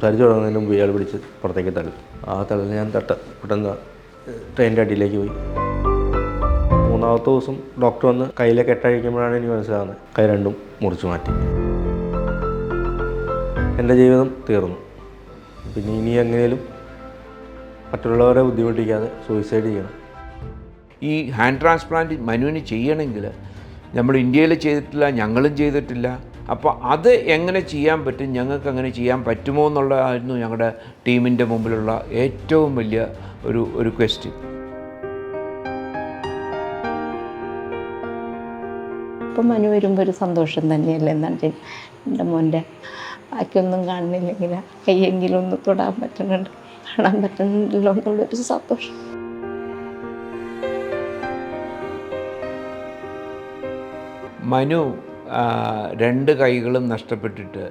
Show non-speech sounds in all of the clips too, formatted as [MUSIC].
സംസാരിച്ച് തുടങ്ങുന്നതിന് മുമ്പ് ഇയാൾ പിടിച്ച് പുറത്തേക്ക് തള്ളി. ആ തള്ളിൽ ഞാൻ തട്ട പെട്ടെന്ന് ട്രെയിനിന്റെ അടിയിലേക്ക് പോയി. മൂന്നാമത്തെ ദിവസം ഡോക്ടർ വന്ന് കയ്യിലെ കെട്ടഴിക്കുമ്പോഴാണ് എനിക്ക് മനസ്സിലാകുന്നത്. കൈ രണ്ടും മുറിച്ചു മാറ്റി. എന്റെ ജീവിതം തീർന്നു. പിന്നെ ഇനി എങ്ങനെയും മറ്റുള്ളവരെ ബുദ്ധിമുട്ടിക്കാതെ സൂയിസൈഡ് ചെയ്യണം. ഈ ഹാൻഡ് ട്രാൻസ്പ്ലാന്റ് മനുവിന് ചെയ്യണമെങ്കിൽ നമ്മൾ ഇന്ത്യയിൽ ചെയ്തിട്ടില്ല ഞങ്ങളും ചെയ്തിട്ടില്ല. അപ്പോൾ അത് എങ്ങനെ ചെയ്യാൻ പറ്റും? ഞങ്ങൾക്ക് അങ്ങനെ ചെയ്യാൻ പറ്റുമോ എന്നുള്ളതായിരുന്നു ഞങ്ങളുടെ ടീമിന്റെ മുമ്പിലുള്ള ഏറ്റവും വലിയ ഒരു ഒരു ക്വസ്റ്റ്യൻ ഇപ്പം മനു വരുമ്പോൾ ഒരു സന്തോഷം തന്നെയല്ലേ എന്നാണ് എന്റെ മോന്റെ ബാക്കിയൊന്നും കാണുന്നില്ലെങ്കിൽ കയ്യെങ്കിലും ഒന്ന് തൊടാൻ പറ്റുന്നുണ്ട് കാണാൻ പറ്റുന്നില്ലല്ലോ എന്നുള്ളൊരു സന്തോഷം. മനു രണ്ട് കൈകളും നഷ്ടപ്പെട്ടിട്ട്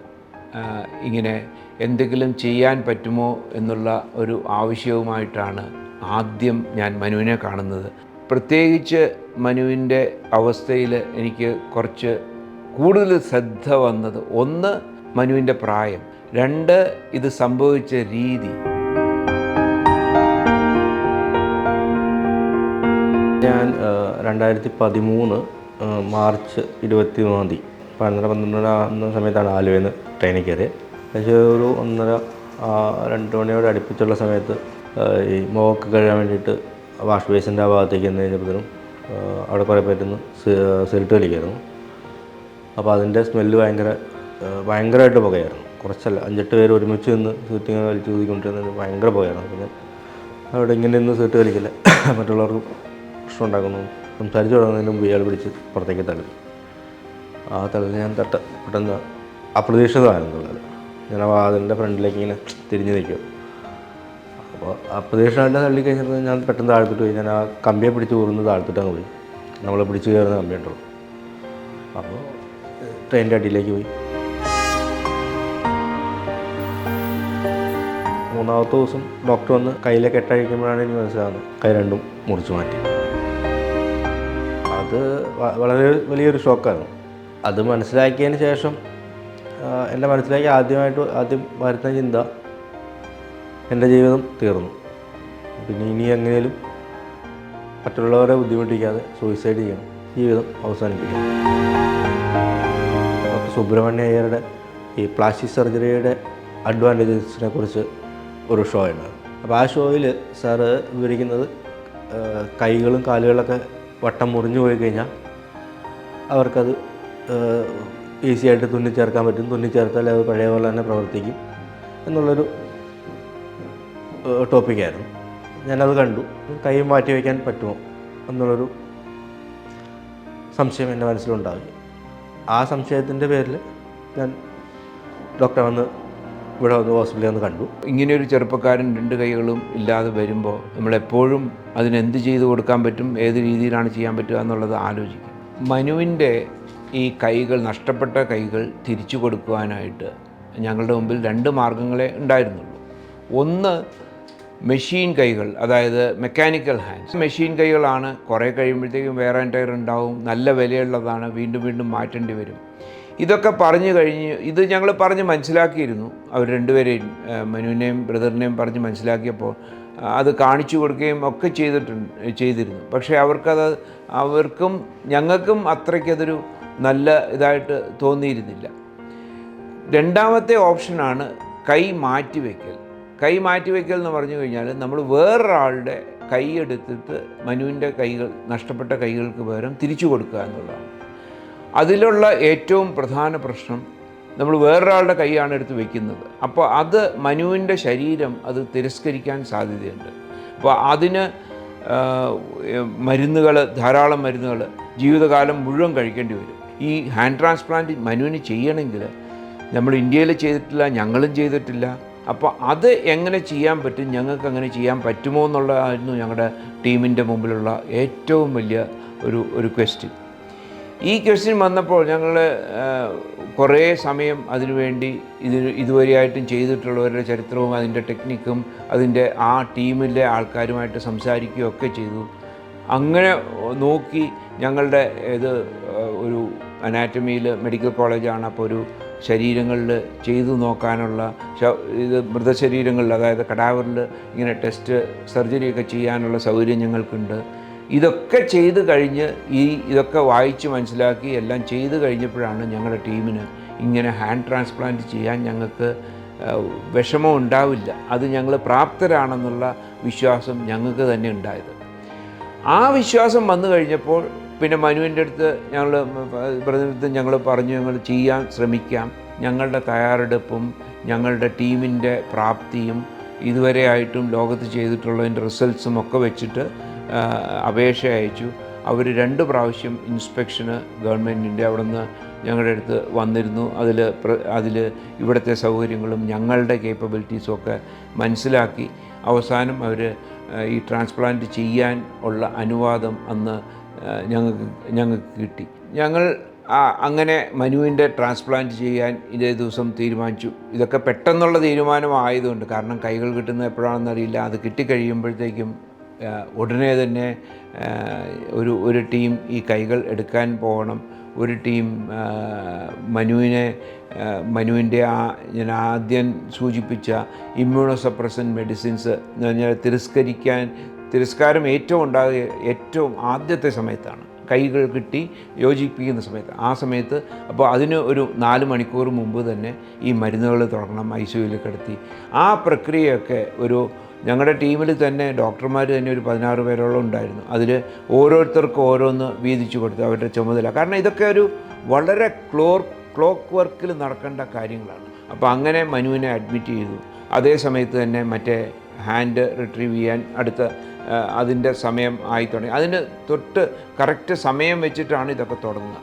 ഇങ്ങനെ എന്തെങ്കിലും ചെയ്യാൻ പറ്റുമോ എന്നുള്ള ഒരു ആവശ്യവുമായിട്ടാണ് ആദ്യം ഞാൻ മനുവിനെ കാണുന്നത്. പ്രത്യേകിച്ച് മനുവിന്റെ അവസ്ഥയിൽ എനിക്ക് കുറച്ച് കൂടുതൽ ശ്രദ്ധ വന്നത് ഒന്ന് മനുവിന്റെ പ്രായം രണ്ട് ഇത് സംഭവിച്ച രീതി. ഞാൻ രണ്ടായിരത്തി പതിമൂന്ന് മാർച്ച് ഇരുപത്തി മൂന്നാം തീയതി. പന്ത്രണ്ട് പന്ത്രണ്ടര ആകുന്ന സമയത്താണ് ആലുവയിൽ നിന്ന് ട്രെയിനിൽ കയറിയത് പക്ഷേ ഒരു ഒന്നര രണ്ട് മണിയോട് അടുപ്പിച്ചുള്ള സമയത്ത് ഈ മോക്ക് കഴുകാൻ വേണ്ടിയിട്ട് വാഷ് ബേസിന്റെ ആ ഭാഗത്തേക്ക് എന്ന് കഴിഞ്ഞപ്പോഴത്തേനും അവിടെ കുറേ പേരുന്ന് സിഗരറ്റ് വലിക്കായിരുന്നു അപ്പോൾ അതിന്റെ സ്മെല്ല് ഭയങ്കര ഭയങ്കരമായിട്ട് പുകയായിരുന്നു. കുറച്ചല്ല അഞ്ചെട്ട് പേര് ഒരുമിച്ച് നിന്ന് സിഗരറ്റ് ഇങ്ങനെ വലിച്ചു ഊതിക്കൊണ്ടിരുന്നത് ഭയങ്കര പുകയായിരുന്നു. പിന്നെ അവിടെ ഇങ്ങനെ നിന്ന് സിഗരറ്റ് കളിക്കില്ല [COUGHS] മറ്റുള്ളവർക്ക് പ്രശ്നം ഉണ്ടാക്കുന്നു. സംസാരിച്ച് തുടങ്ങുന്നതിന് മുമ്പ് ഇയാൾ പിടിച്ച് പുറത്തേക്ക് തള്ളി. ആ തള്ളിൽ ഞാൻ തട്ട പെട്ടെന്ന് അപ്രതീക്ഷിതമായിരുന്നു തള്ളൽ ഞാൻ ആ വാതിലിന്റെ ഫ്രണ്ടിലേക്ക് ഇങ്ങനെ തിരിഞ്ഞ് നിൽക്കും. അപ്പോൾ അപ്രതീക്ഷിതമായിട്ട് തള്ളി കഴിഞ്ഞപ്പോൾ ഞാൻ പെട്ടെന്ന് താഴ്ത്തിട്ട് പോയി. ഞാൻ ആ കമ്പിയെ പിടിച്ച് ഊർന്ന് താഴ്ത്തിട്ട് അങ്ങ് പോയി. നമ്മൾ പിടിച്ച് കയറുന്ന കമ്പിയുണ്ടോ അപ്പോൾ ട്രെയിനിന്റെ അടിയിലേക്ക് പോയി. മൂന്നാമത്തെ ദിവസം ഡോക്ടർ വന്ന് കയ്യിലെ കെട്ടഴിക്കുമ്പോഴാണ് എനിക്ക് മനസ്സിലാകുന്നത്. കൈ രണ്ടും മുറിച്ചു മാറ്റി. അത് വളരെ വലിയൊരു ഷോക്കാണ്. അത് മനസ്സിലാക്കിയതിന് ശേഷം എന്റെ മനസ്സിലാക്കി ആദ്യമായിട്ട് ആദ്യം വരുന്ന ചിന്ത എന്റെ ജീവിതം തീർന്നു. പിന്നെ ഇനി എങ്ങനെയും മറ്റുള്ളവരെ ബുദ്ധിമുട്ടിക്കാതെ സൂയിസൈഡ് ചെയ്യണം. ജീവിതം അവസാനിപ്പിക്കണം. ഡോക്ടർ സുബ്രഹ്മണ്യ അയ്യരുടെ ഈ പ്ലാസ്റ്റിക് സർജറിയുടെ അഡ്വാന്റേജസിനെ കുറിച്ച് ഒരു ഷോ ഉണ്ട് അപ്പോൾ ആ ഷോയിൽ സാറ് വിവരിക്കുന്നത് കൈകളും കാലുകളൊക്കെ വട്ടം മുറിഞ്ഞു പോയി കഴിഞ്ഞാൽ അവർക്കത് ഈസി ആയിട്ട് തുന്നിച്ചേർക്കാൻ പറ്റും. തുന്നിച്ചേർത്താൽ അത് പഴയ പോലെ തന്നെ പ്രവർത്തിക്കും എന്നുള്ളൊരു ടോപ്പിക്കായിരുന്നു. ഞാനത് കണ്ടു. കൈ മാറ്റി വയ്ക്കാൻ പറ്റുമോ എന്നുള്ളൊരു സംശയം എന്റെ മനസ്സിലുണ്ടായി. ആ സംശയത്തിന്റെ പേരിൽ ഞാൻ ഡോക്ടറെ വന്ന് ഇവിടെ വന്ന് ഹോസ്പിറ്റലിൽ വന്ന് കണ്ടു. ഇങ്ങനെയൊരു ചെറുപ്പക്കാരൻ രണ്ട് കൈകളും ഇല്ലാതെ വരുമ്പോൾ നമ്മളെപ്പോഴും അതിനെന്ത് ചെയ്തു കൊടുക്കാൻ പറ്റും ഏത് രീതിയിലാണ് ചെയ്യാൻ പറ്റുക എന്നുള്ളത് ആലോചിക്കും. മനുവിന്റെ ഈ കൈകൾ നഷ്ടപ്പെട്ട കൈകൾ തിരിച്ചു കൊടുക്കുവാനായിട്ട് ഞങ്ങളുടെ മുമ്പിൽ രണ്ട് മാർഗങ്ങളെ ഉണ്ടായിരുന്നുള്ളൂ. ഒന്ന് മെഷീൻ കൈകൾ അതായത് മെക്കാനിക്കൽ ഹാൻഡ്സ്. മെഷീൻ കൈകളാണ് കുറേ കഴിയുമ്പോഴത്തേക്കും വേറെ ടയർ ഉണ്ടാവും നല്ല വിലയുള്ളതാണ് വീണ്ടും വീണ്ടും മാറ്റേണ്ടി വരും. ഇതൊക്കെ പറഞ്ഞു കഴിഞ്ഞ് ഇത് ഞങ്ങൾ പറഞ്ഞ് മനസ്സിലാക്കിയിരുന്നു. അവർ രണ്ടുപേരെയും മനുവിനെയും ബ്രദറിനെയും പറഞ്ഞ് മനസ്സിലാക്കിയപ്പോൾ അത് കാണിച്ചു കൊടുക്കുകയും ഒക്കെ ചെയ്തിട്ടുണ്ട് ചെയ്തിരുന്നു. പക്ഷേ അവർക്കത് അവർക്കും ഞങ്ങൾക്കും അത്രയ്ക്കതൊരു നല്ല ഇതായിട്ട് തോന്നിയിരുന്നില്ല. രണ്ടാമത്തെ ഓപ്ഷനാണ് കൈ മാറ്റിവെക്കൽ കൈ മാറ്റിവെക്കൽ എന്ന് പറഞ്ഞു കഴിഞ്ഞാൽ നമ്മൾ വേറൊരാളുടെ കൈ എടുത്തിട്ട് മനുവിന്റെ കൈകൾ നഷ്ടപ്പെട്ട കൈകൾക്ക് പകരം തിരിച്ചു കൊടുക്കുക എന്നുള്ളതാണ്. അതിലുള്ള ഏറ്റവും പ്രധാന പ്രശ്നം നമ്മൾ വേറൊരാളുടെ കൈയാണ് എടുത്ത് വെക്കുന്നത്. അപ്പോൾ അത് മനുവിന്റെ ശരീരം അത് തിരസ്കരിക്കാൻ സാധ്യതയുണ്ട്. അപ്പോൾ അതിന് മരുന്നുകൾ ധാരാളം മരുന്നുകൾ ജീവിതകാലം മുഴുവൻ കഴിക്കേണ്ടി വരും. ഈ ഹാൻഡ് ട്രാൻസ്പ്ലാന്റ് മനുവിന് ചെയ്യണമെങ്കിൽ നമ്മൾ ഇന്ത്യയിൽ ചെയ്തിട്ടില്ല ഞങ്ങളും ചെയ്തിട്ടില്ല. അപ്പോൾ അത് എങ്ങനെ ചെയ്യാൻ പറ്റും ഞങ്ങൾക്ക് അങ്ങനെ ചെയ്യാൻ പറ്റുമോ എന്നുള്ളതായിരുന്നു ഞങ്ങളുടെ ടീമിന്റെ മുമ്പിലുള്ള ഏറ്റവും വലിയ ഒരു ഒരു ക്വസ്റ്റ്യൻ ഈ ക്വസ്റ്റ്യൻ വന്നപ്പോൾ ഞങ്ങൾ കുറേ സമയം അതിനുവേണ്ടി ഇത് ഇതുവരെയായിട്ടും ചെയ്തിട്ടുള്ളവരുടെ ചരിത്രവും അതിന്റെ ടെക്നിക്കും അതിന്റെ ആ ടീമിലെ ആൾക്കാരുമായിട്ട് സംസാരിക്കുകയും ഒക്കെ ചെയ്തു. അങ്ങനെ നോക്കി ഞങ്ങളുടെ ഇത് ഒരു അനാറ്റമിയിൽ മെഡിക്കൽ കോളേജാണ് അപ്പോൾ ഒരു ശരീരങ്ങളിൽ ചെയ്തു നോക്കാനുള്ള ഇത് മൃതശരീരങ്ങളിൽ അതായത് കടാവറിൽ ഇങ്ങനെ ടെസ്റ്റ് സർജറിയൊക്കെ ചെയ്യാനുള്ള സൗകര്യം ഞങ്ങൾക്കുണ്ട്. ഇതൊക്കെ ചെയ്ത് കഴിഞ്ഞ് ഈ ഇതൊക്കെ വായിച്ച് മനസ്സിലാക്കി എല്ലാം ചെയ്ത് കഴിഞ്ഞപ്പോഴാണ് ഞങ്ങളുടെ ടീമിന് ഇങ്ങനെ ഹാൻഡ് ട്രാൻസ്പ്ലാന്റ് ചെയ്യാൻ ഞങ്ങൾക്ക് വിഷമം ഉണ്ടാവില്ല. അത് ഞങ്ങൾ പ്രാപ്തരാണെന്നുള്ള വിശ്വാസം ഞങ്ങൾക്ക് തന്നെ ഉണ്ടായത്. ആ വിശ്വാസം വന്നു കഴിഞ്ഞപ്പോൾ പിന്നെ മനുവിന്റെ അടുത്ത് ഞങ്ങൾ പ്രതിനിധിത്വം ഞങ്ങൾ പറഞ്ഞു ഞങ്ങൾ ചെയ്യാൻ ശ്രമിക്കാം. ഞങ്ങളുടെ തയ്യാറെടുപ്പും ഞങ്ങളുടെ ടീമിന്റെ പ്രാപ്തിയും ഇതുവരെ ആയിട്ടും ലോകത്ത് ചെയ്തിട്ടുള്ളതിന്റെ റിസൾട്ട്സും ഒക്കെ വെച്ചിട്ട് അപേക്ഷ അയച്ചു. അവർ രണ്ട് പ്രാവശ്യം ഇൻസ്പെക്ഷന് ഗവൺമെന്റിന്റെ അവിടെ നിന്ന് ഞങ്ങളുടെ അടുത്ത് വന്നിരുന്നു. അതിൽ അതിൽ ഇവിടുത്തെ സൗകര്യങ്ങളും ഞങ്ങളുടെ കേപ്പബിലിറ്റീസും ഒക്കെ മനസ്സിലാക്കി. അവസാനം അവർ ഈ ട്രാൻസ്പ്ലാന്റ് ചെയ്യാൻ ഉള്ള അനുവാദം അന്ന് ഞങ്ങൾക്ക് ഞങ്ങൾക്ക് കിട്ടി. ഞങ്ങൾ അങ്ങനെ മനുവിന്റെ ട്രാൻസ്പ്ലാന്റ് ചെയ്യാൻ ഇതേ ദിവസം തീരുമാനിച്ചു. ഇതൊക്കെ പെട്ടെന്നുള്ള തീരുമാനമായതുകൊണ്ട് കാരണം കൈകൾ കിട്ടുന്നത് എപ്പോഴാണെന്നറിയില്ല. അത് കിട്ടിക്കഴിയുമ്പോഴത്തേക്കും ഉടനെ തന്നെ ഒരു ഒരു ടീം ഈ കൈകൾ എടുക്കാൻ പോകണം. ഒരു ടീം മനുവിനെ മനുവിന്റെ ആ ഞാൻ ആദ്യം സൂചിപ്പിച്ച ഇമ്മ്യൂണോ സപ്രസൻ മെഡിസിൻസ് എന്ന് പറഞ്ഞാൽ തിരസ്കരിക്കാൻ തിരസ്കാരം ഏറ്റവും ഉണ്ടാകുക ഏറ്റവും ആദ്യത്തെ സമയത്താണ്. കൈകൾ കിട്ടി യോജിപ്പിക്കുന്ന സമയത്ത് ആ സമയത്ത് അപ്പോൾ അതിന് ഒരു നാല് മണിക്കൂർ മുമ്പ് തന്നെ ഈ മരുന്നുകൾ തുടങ്ങണം ഐ സിയുയിൽ കിടത്തി. ആ പ്രക്രിയയൊക്കെ ഒരു ഞങ്ങളുടെ ടീമിൽ തന്നെ ഡോക്ടർമാർ തന്നെ ഒരു പതിനാറ് പേരോളം ഉണ്ടായിരുന്നു. അതിൽ ഓരോരുത്തർക്കും ഓരോന്ന് വീതിച്ചു കൊടുത്തു അവരുടെ ചുമതല. കാരണം ഇതൊക്കെ ഒരു വളരെ ക്ലോർ ക്ലോക്ക് വർക്കിൽ നടക്കേണ്ട കാര്യങ്ങളാണ്. അപ്പോൾ അങ്ങനെ മനുവിനെ അഡ്മിറ്റ് ചെയ്തു. അതേ സമയത്ത് തന്നെ മറ്റേ ഹാൻഡ് റിട്രീവ് ചെയ്യാൻ അടുത്ത അതിന്റെ സമയം ആയി തുടങ്ങി. അതിന് തൊട്ട് കറക്റ്റ് സമയം വെച്ചിട്ടാണ് ഇതൊക്കെ തുടങ്ങുക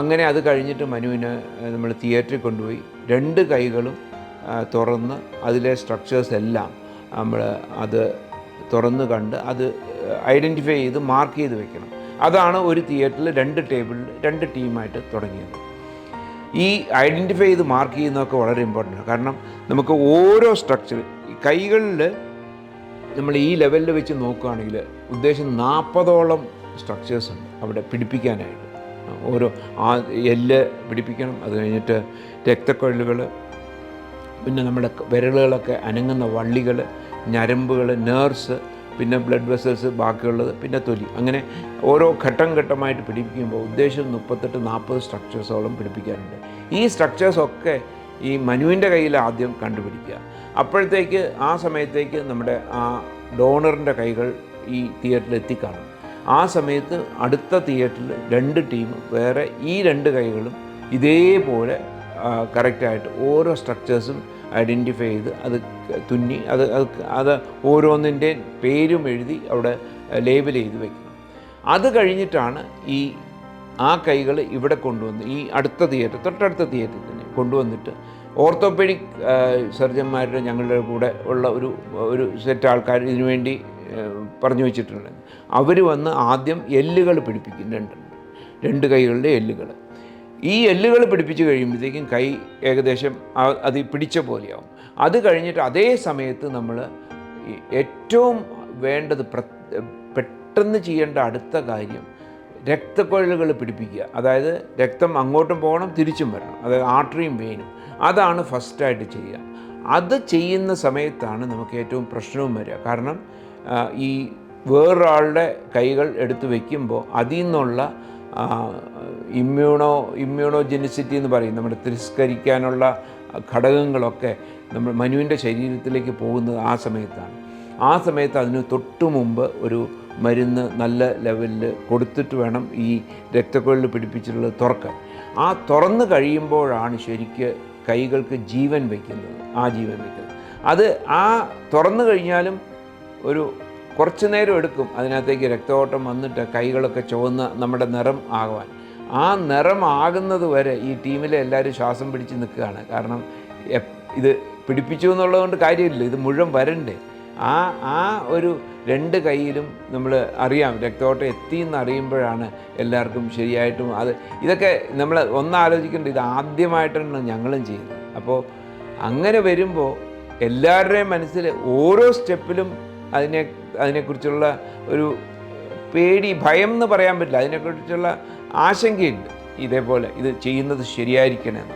അങ്ങനെ അത് കഴിഞ്ഞിട്ട് മനുവിനെ നമ്മൾ തിയേറ്ററിൽ കൊണ്ടുപോയി. രണ്ട് കൈകളും തുറന്ന് അതിലെ സ്ട്രക്ചേഴ്സ് എല്ലാം നമ്മൾ അത് തുറന്ന് കണ്ട് അത് ഐഡന്റിഫൈ ചെയ്ത് മാർക്ക് ചെയ്ത് വെക്കണം. അതാണ് ഒരു തിയേറ്ററിൽ രണ്ട് ടേബിളിൽ രണ്ട് ടീമായിട്ട് തുടങ്ങിയത്. ഈ ഐഡന്റിഫൈ ചെയ്ത് മാർക്ക് ചെയ്യുന്നതൊക്കെ വളരെ ഇമ്പോർട്ടന്റ് ആണ്. കാരണം നമുക്ക് ഓരോ സ്ട്രക്ചർ കൈകളിൽ നമ്മൾ ഈ ലെവലിൽ വെച്ച് നോക്കുകയാണെങ്കിൽ ഉദ്ദേശം നാൽപ്പതോളം സ്ട്രക്ചേഴ്സ് ഉണ്ട് അവിടെ പിടിപ്പിക്കാനായിട്ട്. ഓരോ ആ എല്ല് പിടിപ്പിക്കണം അത് കഴിഞ്ഞിട്ട് രക്തക്കൊഴലുകൾ പിന്നെ നമ്മുടെ വിരലുകളൊക്കെ അനങ്ങുന്ന വള്ളികൾ ഞരമ്പുകൾ നേഴ്സ് പിന്നെ ബ്ലഡ് വെസൽസ് ബാക്കിയുള്ളത് പിന്നെ തൊലി. അങ്ങനെ ഓരോ ഘട്ടം ഘട്ടമായിട്ട് പിടിപ്പിക്കുമ്പോൾ ഉദ്ദേശം മുപ്പത്തെട്ട് നാൽപ്പത് സ്ട്രക്ചേഴ്സോളം പിടിപ്പിക്കാനുണ്ട് ഈ സ്ട്രക്ചേഴ്സൊക്കെ ഈ മനുവിന്റെ കയ്യിൽ ആദ്യം കണ്ടുപിടിക്കുക. അപ്പോഴത്തേക്ക് ആ സമയത്തേക്ക് നമ്മുടെ ആ ഡോണറിന്റെ കൈകൾ ഈ തിയേറ്ററിൽ എത്തിക്കാണും. ആ സമയത്ത് അടുത്ത തിയേറ്ററിൽ രണ്ട് ടീം വേറെ ഈ രണ്ട് കൈകളും ഇതേപോലെ കറക്റ്റായിട്ട് ഓരോ സ്ട്രക്ചേഴ്സും ഐഡന്റിഫൈ ചെയ്ത് അത് തുന്നി അത് അത് ഓരോന്നിന്റെ പേരും എഴുതി അവിടെ ലേബൽ ചെയ്ത് വെക്കും അത് കഴിഞ്ഞിട്ടാണ് ഈ ആ കൈകൾ ഇവിടെ കൊണ്ടുവന്ന് ഈ അടുത്ത തിയേറ്റർ തൊട്ടടുത്ത തിയേറ്ററിൽ തന്നെ കൊണ്ടുവന്നിട്ട് ഓർത്തോപെഡിക് സർജന്മാരുടെ ഞങ്ങളുടെ കൂടെ ഉള്ള ഒരു ഒരു സെറ്റ് ആൾക്കാർ ഇതിനു വേണ്ടി പറഞ്ഞു വെച്ചിട്ടുണ്ട്. അവർ വന്ന് ആദ്യം എല്ലുകൾ പിടിപ്പിക്കും രണ്ട് രണ്ട് കൈകളുടെ എല്ലുകൾ. ഈ എല്ലുകൾ പിടിപ്പിച്ച് കഴിയുമ്പോഴത്തേക്കും കൈ ഏകദേശം അത് പിടിച്ച പോലെയാവും. അത് കഴിഞ്ഞിട്ട് അതേ സമയത്ത് നമ്മൾ ഏറ്റവും വേണ്ടത് പെട്ടെന്ന് ചെയ്യേണ്ട അടുത്ത കാര്യം രക്തക്കൊഴലുകൾ പിടിപ്പിക്കുക. അതായത് രക്തം അങ്ങോട്ടും പോകണം തിരിച്ചും വരണം. അതായത് ആർട്ടറിയും വെയിനും. അതാണ് ഫസ്റ്റായിട്ട് ചെയ്യുക. അത് ചെയ്യുന്ന സമയത്താണ് നമുക്ക് ഏറ്റവും പ്രശ്നവും വരിക. കാരണം ഈ വേറൊരാളുടെ കൈകൾ എടുത്തു വയ്ക്കുമ്പോൾ അതിൽ നിന്നുള്ള ഇമ്മ്യൂണോ ഇമ്മ്യൂണോജെനിസിറ്റി എന്ന് പറയും. നമ്മുടെ തിരസ്കരിക്കാനുള്ള ഘടകങ്ങളൊക്കെ നമ്മൾ മനുവിന്റെ ശരീരത്തിലേക്ക് പോകുന്നത് ആ സമയത്താണ്. ആ സമയത്ത് അതിന് തൊട്ടു മുമ്പ് ഒരു മരുന്ന് നല്ല ലെവലിൽ കൊടുത്തിട്ട് വേണം ഈ രക്തക്കൊഴൽ പിടിപ്പിച്ചിട്ടുള്ളത് തുറക്കാൻ ആ തുറന്ന് കഴിയുമ്പോഴാണ് ശരിക്ക് കൈകൾക്ക് ജീവൻ വയ്ക്കുന്നത് ആ ജീവൻ വയ്ക്കുന്നത്. അത് ആ തുറന്നു കഴിഞ്ഞാലും ഒരു കുറച്ച് നേരം എടുക്കും അതിനകത്തേക്ക് രക്തഓട്ടം വന്നിട്ട് കൈകളൊക്കെ ചുവന്ന് നമ്മുടെ നിറം ആകുവാൻ ആ നിറമാകുന്നത് വരെ ഈ ടീമിലെ എല്ലാവരും ശ്വാസം പിടിച്ച് നിൽക്കുകയാണ്. കാരണം ഇത് പിടിപ്പിച്ചു എന്നുള്ളതുകൊണ്ട് കാര്യമില്ല. ഇത് മുഴുവൻ വരണ്ടേ. ആ ആ ഒരു രണ്ട് കൈയിലും നമ്മൾ അറിയാം രക്തയോട്ടം എത്തി എന്ന് അറിയുമ്പോഴാണ് എല്ലാവർക്കും ശരിയായിട്ടും അത് ഇതൊക്കെ നമ്മൾ ഒന്നാലോചിക്കേണ്ട ഇത് ആദ്യമായിട്ടാണ് ഞങ്ങളും ചെയ്യുന്നത്. അപ്പോൾ അങ്ങനെ വരുമ്പോൾ എല്ലാവരുടെയും മനസ്സിൽ ഓരോ സ്റ്റെപ്പിലും അതിനെ അതിനെക്കുറിച്ചുള്ള ഒരു പേടി ഭയം എന്ന് പറയാൻ പറ്റില്ല. അതിനെക്കുറിച്ചുള്ള ആശങ്കയുണ്ട്. ഇതേപോലെ ഇത് ചെയ്യുന്നത് ശരിയായിരിക്കണമെന്ന്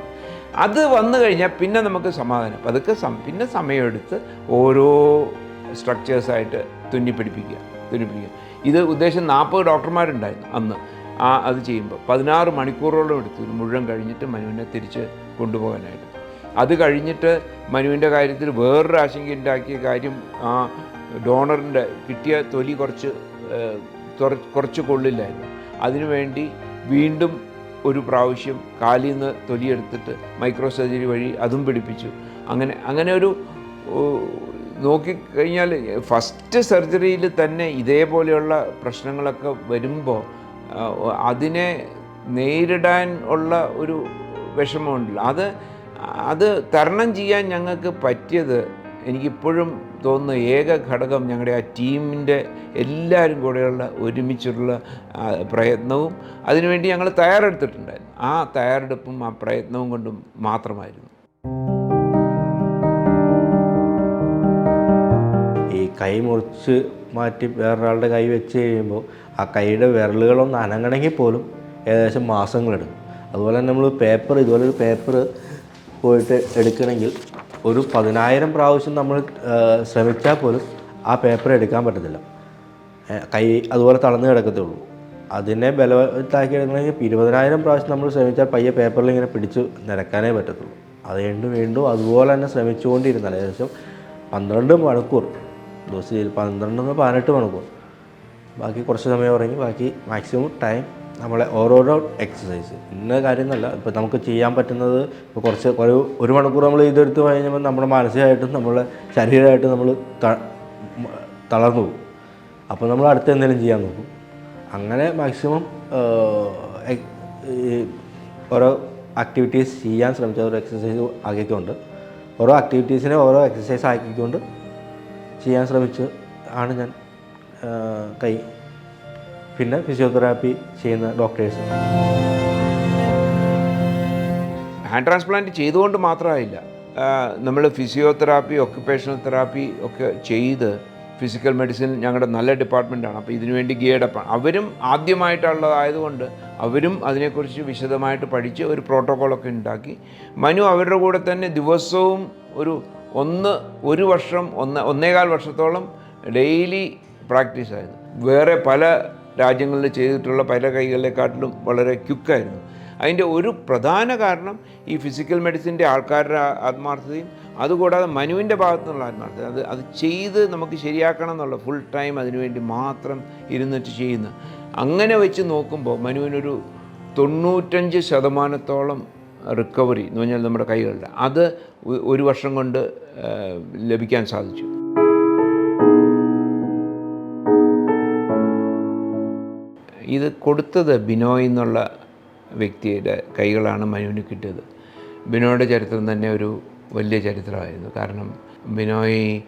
അത് വന്നു കഴിഞ്ഞാൽ പിന്നെ നമുക്ക് സമാധാനം. പതുക്കെ സം പിന്നെ സമയമെടുത്ത് ഓരോ സ്ട്രക്ചേഴ്സായിട്ട് തുന്നിപ്പിടിപ്പിക്കുക തുന്നിപ്പിടിക്കുക. ഇത് ഉദ്ദേശം നാൽപ്പത് ഡോക്ടർമാരുണ്ടായിരുന്നു അന്ന്. ആ അത് ചെയ്യുമ്പോൾ പതിനാറ് മണിക്കൂറോളം എടുത്തു. ഇത് മുഴുവൻ കഴിഞ്ഞിട്ട് മനുവിനെ തിരിച്ച് കൊണ്ടുപോകാനായിട്ട്. അത് കഴിഞ്ഞിട്ട് മനുവിന്റെ കാര്യത്തിൽ വേറൊരു ആശങ്ക ഉണ്ടാക്കിയ കാര്യം ആ ഡോണറിന്റെ കിട്ടിയ തൊലി കുറച്ച് കുറച്ച് കൊള്ളില്ലായിരുന്നു. അതിനുവേണ്ടി വീണ്ടും ഒരു പ്രാവശ്യം കാലിൽ നിന്ന് തൊലിയെടുത്തിട്ട് മൈക്രോ സർജറി വഴി അതും പിടിപ്പിച്ചു. അങ്ങനെ അങ്ങനെ ഒരു നോക്കിക്കഴിഞ്ഞാൽ ഫസ്റ്റ് സർജറിയിൽ തന്നെ ഇതേപോലെയുള്ള പ്രശ്നങ്ങളൊക്കെ വരുമ്പോൾ അതിനെ നേരിടാൻ ഉള്ള ഒരു വിഷമമുണ്ടല്ലോ. അത് അത് തരണം ചെയ്യാൻ ഞങ്ങൾക്ക് പറ്റിയത് എനിക്കിപ്പോഴും തോന്നുന്ന ഏക ഘടകം ഞങ്ങളുടെ ആ ടീമിന്റെ എല്ലാവരും കൂടെയുള്ള ഒരുമിച്ചുള്ള പ്രയത്നവും അതിനുവേണ്ടി ഞങ്ങൾ തയ്യാറെടുത്തിട്ടുണ്ടായിരുന്നു. ആ തയ്യാറെടുപ്പും ആ പ്രയത്നവും കൊണ്ടും മാത്രമായിരുന്നു. ഈ കൈ മുറിച്ച് മാറ്റി വേറൊരാളുടെ കൈ വെച്ച് കഴിയുമ്പോൾ ആ കൈയുടെ വിരലുകളൊന്ന് അനങ്ങണമെങ്കിൽ പോലും ഏകദേശം മാസങ്ങളെടുക്കും അതുപോലെ തന്നെ നമ്മൾ പേപ്പർ ഇതുപോലെ ഒരു പേപ്പർ പോയിട്ട് എടുക്കണമെങ്കിൽ ഒരു പതിനായിരം പ്രാവശ്യം നമ്മൾ ശ്രമിച്ചാൽ പോലും ആ പേപ്പർ എടുക്കാൻ പറ്റത്തില്ല. കൈ അതുപോലെ തളർന്ന് കിടക്കത്തുള്ളൂ. അതിനെ ബലവത്താക്കി എടുക്കണമെങ്കിൽ ഇരുപതിനായിരം പ്രാവശ്യം നമ്മൾ ശ്രമിച്ചാൽ പയ്യെ പേപ്പറിൽ ഇങ്ങനെ പിടിച്ച് നിരക്കാനേ പറ്റത്തുള്ളൂ. അത് വീണ്ടും വീണ്ടും അതുപോലെ തന്നെ ശ്രമിച്ചുകൊണ്ടിരുന്നാൽ ഏകദേശം പന്ത്രണ്ട് മണിക്കൂർ ദിവസം പന്ത്രണ്ട് പതിനെട്ട് മണിക്കൂർ. ബാക്കി കുറച്ച് സമയം ഉറങ്ങി ബാക്കി മാക്സിമം ടൈം നമ്മളെ ഓരോരോ എക്സസൈസ് ഇന്ന കാര്യം എന്നല്ല ഇപ്പോൾ നമുക്ക് ചെയ്യാൻ പറ്റുന്നത് ഇപ്പോൾ കുറച്ച് ഒരു ഒരു മണിക്കൂർ നമ്മൾ ഇതെടുത്ത് കഴിഞ്ഞപ്പോൾ നമ്മുടെ മാനസികമായിട്ടും നമ്മളെ ശരീരമായിട്ടും നമ്മൾ തളർന്നു പോകും. അപ്പോൾ നമ്മൾ അടുത്ത് എന്തെങ്കിലും ചെയ്യാൻ നോക്കും. അങ്ങനെ മാക്സിമം ഓരോ ആക്ടിവിറ്റീസ് ചെയ്യാൻ ശ്രമിച്ച ഓരോ എക്സസൈസ് ആക്കിക്കൊണ്ട് ഓരോ ആക്ടിവിറ്റീസിനെ ഓരോ എക്സസൈസ് ആക്കിക്കൊണ്ട് ചെയ്യാൻ ശ്രമിച്ച് ആണ് ഞാൻ കൈ പിന്നെ ഫിസിയോതെറാപ്പി ചെയ്യുന്ന ഡോക്ടേഴ്സ്. ഹാൻഡ് ട്രാൻസ്പ്ലാന്റ് ചെയ്തുകൊണ്ട് മാത്രമായില്ല. നമ്മൾ ഫിസിയോതെറാപ്പി ഒക്യുപ്പേഷണൽ തെറാപ്പി ഒക്കെ ചെയ്ത് ഫിസിക്കൽ മെഡിസിൻ ഞങ്ങളുടെ നല്ല ഡിപ്പാർട്ട്മെന്റാണ് അപ്പോൾ ഇതിനുവേണ്ടി ഗിയഡപ്പാണ് അവരും ആദ്യമായിട്ടുള്ളതായതുകൊണ്ട് അവരും അതിനെക്കുറിച്ച് വിശദമായിട്ട് പഠിച്ച് ഒരു പ്രോട്ടോക്കോളൊക്കെ ഉണ്ടാക്കി. മനു അവരുടെ കൂടെ തന്നെ ദിവസവും ഒരു ഒന്ന് ഒരു വർഷം ഒന്ന് ഒന്നേകാൽ വർഷത്തോളം ഡെയിലി പ്രാക്ടീസ് ആയിരുന്നു. വേറെ പല രാജ്യങ്ങളിൽ ചെയ്തിട്ടുള്ള പല കൈകളെക്കാട്ടിലും വളരെ ക്യുക്കായിരുന്നു. അതിന്റെ ഒരു പ്രധാന കാരണം ഈ ഫിസിക്കൽ മെഡിസിന്റെ ആൾക്കാരുടെ ആത്മാർത്ഥതയും അതുകൂടാതെ മനുവിന്റെ ഭാഗത്തു നിന്നുള്ള ആത്മാർത്ഥത അത് അത് ചെയ്ത് നമുക്ക് ശരിയാക്കണം എന്നുള്ള ഫുൾ ടൈം അതിനുവേണ്ടി മാത്രം ഇരുന്നിട്ട് ചെയ്യുന്ന. അങ്ങനെ വെച്ച് നോക്കുമ്പോൾ മനുവിനൊരു തൊണ്ണൂറ്റഞ്ച് ശതമാനത്തോളം റിക്കവറി എന്ന് പറഞ്ഞാൽ നമ്മുടെ കൈകളുടെ. അത് ഒരു വർഷം കൊണ്ട് ലഭിക്കാൻ സാധിച്ചു. ഇത് കൊടുത്തത് ബിനോയ് എന്നുള്ള വ്യക്തിയുടെ കൈകളാണ് മനുവിന് കിട്ടിയത്. ബിനോയുടെ ചരിത്രം തന്നെ ഒരു വലിയ ചരിത്രമായിരുന്നു. കാരണം ബിനോയ്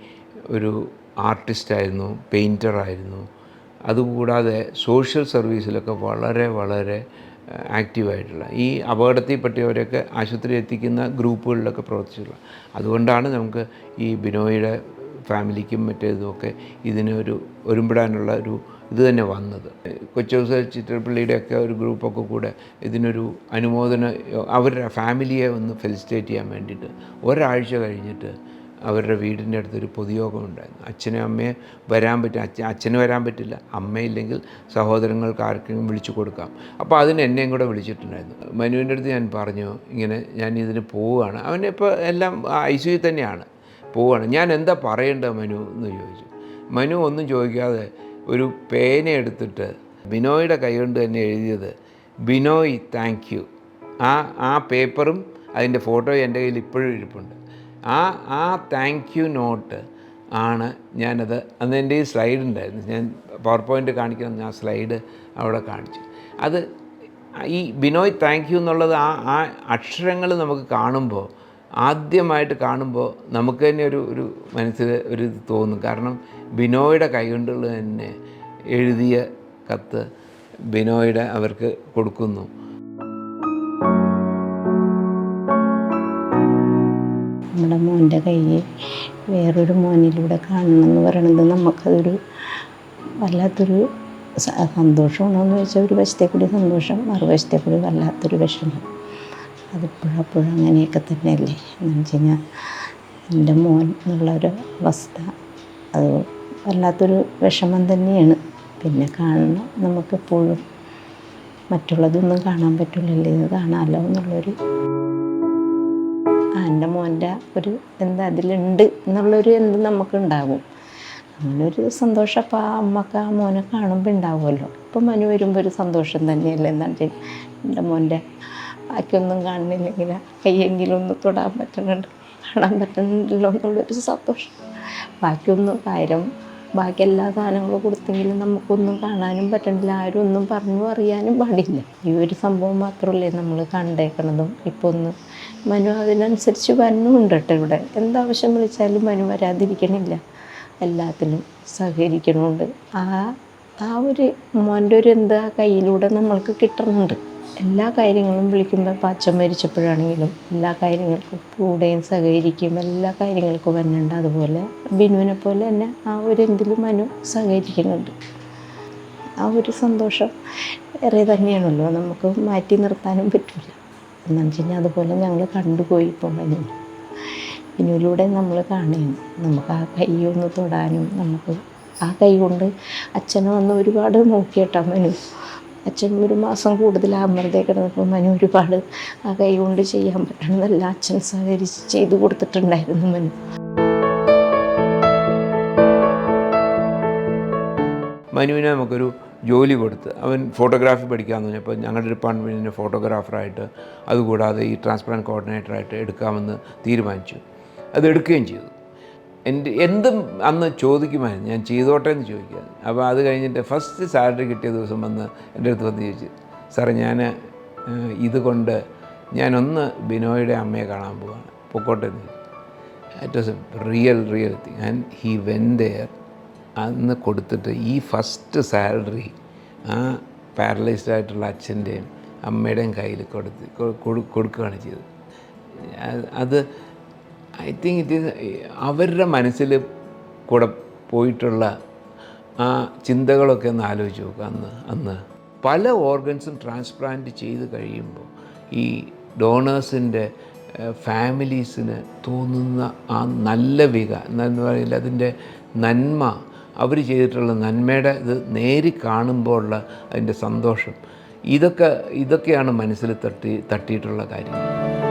ഒരു ആർട്ടിസ്റ്റായിരുന്നു പെയിന്ററായിരുന്നു അതുകൂടാതെ സോഷ്യൽ സർവീസിലൊക്കെ വളരെ വളരെ ആക്റ്റീവായിട്ടുള്ള ഈ അപകടത്തിൽപ്പെട്ടവരെയൊക്കെ ആശുപത്രി എത്തിക്കുന്ന ഗ്രൂപ്പുകളിലൊക്കെ പ്രവർത്തിച്ചിട്ടുള്ള. അതുകൊണ്ടാണ് നമുക്ക് ഈ ബിനോയുടെ ഫാമിലിക്കും മറ്റേതുമൊക്കെ ഇതിനൊരു ഒരുമ്പിടാനുള്ള ഒരു ഇത് തന്നെ വന്നത്. കൊച്ചൗസ ചിത്രപ്പള്ളിയുടെയൊക്കെ ഒരു ഗ്രൂപ്പൊക്കെ കൂടെ ഇതിനൊരു അനുമോദന അവരുടെ ഫാമിലിയെ ഒന്ന് ഫെലിസിറ്റേറ്റ് ചെയ്യാൻ വേണ്ടിയിട്ട് ഒരാഴ്ച കഴിഞ്ഞിട്ട് അവരുടെ വീടിന്റെ അടുത്തൊരു പൊതുയോഗം ഉണ്ടായിരുന്നു. അച്ഛനും അമ്മയെ വരാൻ പറ്റും അച്ഛൻ അച്ഛന് വരാൻ പറ്റില്ല അമ്മയില്ലെങ്കിൽ സഹോദരങ്ങൾക്ക് ആർക്കെങ്കിലും വിളിച്ചു കൊടുക്കാം. അപ്പോൾ അതിന് എന്നെയും കൂടെ വിളിച്ചിട്ടുണ്ടായിരുന്നു. മനുവിന്റെ അടുത്ത് ഞാൻ പറഞ്ഞു ഇങ്ങനെ ഞാൻ ഇതിന് പോവുകയാണ്. അവനിപ്പോൾ എല്ലാം ഐ സി തന്നെയാണ്. പോവുകയാണ്. ഞാൻ എന്താ പറയേണ്ടത് മനു എന്ന് ചോദിച്ചു. മനു ഒന്നും ചോദിക്കാതെ ഒരു പേന എടുത്തിട്ട് ബിനോയുടെ കൈകൊണ്ട് തന്നെ എഴുതിയത് ബിനോയ് താങ്ക് യു ആ ആ പേപ്പറും അതിന്റെ ഫോട്ടോ എന്റെ കയ്യിൽ ഇപ്പോഴും ഇരിപ്പുണ്ട്. ആ ആ താങ്ക് യു നോട്ട് ആണ് ഞാനത് അന്ന് എന്റെ ഈ സ്ലൈഡ് ഉണ്ടായിരുന്നു. ഞാൻ പവർ പോയിന്റ് കാണിക്കണം ആ സ്ലൈഡ് അവിടെ കാണിച്ചു. അത് ഈ ബിനോയ് താങ്ക് യു എന്നുള്ളത് ആ ആ അക്ഷരങ്ങൾ നമുക്ക് കാണുമ്പോൾ ആദ്യമായിട്ട് കാണുമ്പോൾ നമുക്ക് തന്നെ ഒരു ഒരു മനസ്സിൽ ഒരു തോന്നും. കാരണം ബിനോയുടെ കൈകൊണ്ടുള്ള തന്നെ എഴുതിയ കത്ത് ബിനോയുടെ അവർക്ക് കൊടുക്കുന്നു. നമ്മുടെ മോന്റെ കയ്യെ വേറൊരു മോനിലൂടെ കാണണമെന്ന് പറയണത് നമുക്കതൊരു വല്ലാത്തൊരു സന്തോഷമാണോയെന്ന് ചോദിച്ചാൽ ഒരു വശത്തെ കൂടി സന്തോഷം മറുവശത്തെ കൂടി വല്ലാത്തൊരു വിഷമം. അതിപ്പോഴപ്പോഴും അങ്ങനെയൊക്കെ തന്നെയല്ലേ എന്ന് വെച്ച് കഴിഞ്ഞാൽ എന്റെ മോൻ എന്നുള്ളൊരു അവസ്ഥ അത് വല്ലാത്തൊരു വിഷമം തന്നെയാണ്. പിന്നെ കാണണം. നമുക്കെപ്പോഴും മറ്റുള്ളതൊന്നും കാണാൻ പറ്റില്ലല്ലോ? ഇത് കാണാമല്ലോ എന്നുള്ളൊരു ആ എന്റെ മോന്റെ ഒരു എന്താ അതിലുണ്ട് എന്നുള്ളൊരു എന്ത് നമുക്കുണ്ടാകും. അങ്ങനൊരു സന്തോഷം അപ്പോൾ ആ അമ്മയ്ക്ക് ആ മോനെ കാണുമ്പോൾ ഉണ്ടാവുമല്ലോ. ഇപ്പം മനു വരുമ്പോൾ ഒരു സന്തോഷം തന്നെയല്ലേ? വെച്ചാൽ എന്റെ മോന്റെ ബാക്കിയൊന്നും കാണുന്നില്ലെങ്കിൽ കയ്യെങ്കിലും ഒന്ന് തൊടാൻ പറ്റുന്നുണ്ട് കാണാൻ പറ്റുന്നില്ലല്ലോ എന്നുള്ളൊരു സന്തോഷം. ബാക്കിയൊന്നും കാര്യം ബാക്കി എല്ലാ സാധനങ്ങളും കൊടുത്തെങ്കിലും നമുക്കൊന്നും കാണാനും പറ്റണില്ല. ആരും ഒന്നും പറഞ്ഞു അറിയാനും പാടില്ല. ഈ ഒരു സംഭവം മാത്രമല്ലേ നമ്മൾ കണ്ടേക്കണതും. ഇപ്പോൾ ഒന്ന് മനു അതിനനുസരിച്ച് വരുന്നുണ്ട് കേട്ടോ ഇവിടെ. എന്താവശ്യം വിളിച്ചാലും മനു വരാതിരിക്കണില്ല. എല്ലാത്തിനും സഹകരിക്കണമുണ്ട് ആ ആ ഒരു മോന്റെ ഒരു എന്താ കയ്യിലൂടെ നമ്മൾക്ക് കിട്ടുന്നുണ്ട് എല്ലാ കാര്യങ്ങളും വിളിക്കുമ്പോൾ ഇപ്പോൾ അച്ഛൻ മരിച്ചപ്പോഴാണെങ്കിലും എല്ലാ കാര്യങ്ങൾക്കും കൂടെയും സഹകരിക്കും എല്ലാ കാര്യങ്ങൾക്കും വരുന്നുണ്ട് അതുപോലെ ബിനുവിനെ പോലെ തന്നെ ആ ഒരു എന്തിലും മനു സഹകരിക്കുന്നുണ്ട്. ആ ഒരു സന്തോഷം ഏറെ തന്നെയാണല്ലോ. നമുക്ക് മാറ്റി നിർത്താനും പറ്റില്ല എന്നു വെച്ച് കഴിഞ്ഞാൽ അതുപോലെ ഞങ്ങൾ കണ്ടുപോയി ഇപ്പം മനു ബിനുവിലൂടെ നമ്മൾ കാണുകയാണ് നമുക്ക് ആ കൈ ഒന്ന് തൊടാനും നമുക്ക് ആ കൈ കൊണ്ട് അച്ഛനെ വന്ന് ഒരുപാട് നോക്കിയിട്ടാണ് മനു അച്ഛൻ ഒരു മാസം കൂടുതലാകുമ്പോഴത്തേക്ക് കിടന്നപ്പോൾ മനു ഒരുപാട് ആ കൈ കൊണ്ട് ചെയ്യാൻ പറ്റണമെന്നല്ല. അച്ഛൻ സഹകരിച്ച് ചെയ്തു കൊടുത്തിട്ടുണ്ടായിരുന്നു മനു. മനുവിനെ നമുക്കൊരു ജോലി കൊടുത്ത് അവൻ ഫോട്ടോഗ്രാഫി പഠിക്കാമെന്ന് പറഞ്ഞപ്പോൾ ഞങ്ങളുടെ ഡിപ്പാർട്ട്മെന്റിന്റെ ഫോട്ടോഗ്രാഫറായിട്ട് അതുകൂടാതെ ഈ ട്രാൻസ്പെറന്റ് കോർഡിനേറ്ററായിട്ട് എടുക്കാമെന്ന് തീരുമാനിച്ചു. അത് എടുക്കുകയും ചെയ്തു. എന്റെ എന്തും അന്ന് ചോദിക്കുമായിരുന്നു. ഞാൻ ചെയ്തോട്ടെ എന്ന് ചോദിക്കുക അപ്പോൾ അത് കഴിഞ്ഞിട്ട് ഫസ്റ്റ് സാലറി കിട്ടിയ ദിവസം വന്ന് എന്റെ അടുത്ത് വന്ന് ചോദിച്ചു സാറേ ഞാൻ ഇതുകൊണ്ട് ഞാനൊന്ന് ബിനോയുടെ അമ്മയെ കാണാൻ പോവാണ്. പൊക്കോട്ടെ എന്ന് it was a real real thing and he when there അന്ന് കൊടുത്തിട്ട് ഈ ഫസ്റ്റ് സാലറി ആ പാരലൈസ്ഡ് ആയിട്ടുള്ള അച്ഛന്റെയും അമ്മയുടെയും കയ്യിൽ കൊടുത്ത് കൊടുക്കുകയാണ് ചെയ്തത്. അത് ഐ തിങ്ക് ഈസ് അവരുടെ മനസ്സിൽ കൂടെ പോയിട്ടുള്ള ആ ചിന്തകളൊക്കെ ഒന്ന് ആലോചിച്ച് നോക്കുക അന്ന് അന്ന്. പല ഓർഗൻസും ട്രാൻസ്പ്ലാന്റ് ചെയ്ത് കഴിയുമ്പോൾ ഈ ഡോണേഴ്സിന്റെ ഫാമിലീസിന് തോന്നുന്ന ആ നല്ല വിക എന്ന് പറയില്ല അതിന്റെ നന്മ അവർ ചെയ്തിട്ടുള്ള നന്മയുടെ ഇത് നേരി കാണുമ്പോൾ ഉള്ള അതിന്റെ സന്തോഷം. ഇതൊക്കെ ഇതൊക്കെയാണ് മനസ്സിൽ തട്ടി തട്ടിയിട്ടുള്ള കാര്യങ്ങൾ.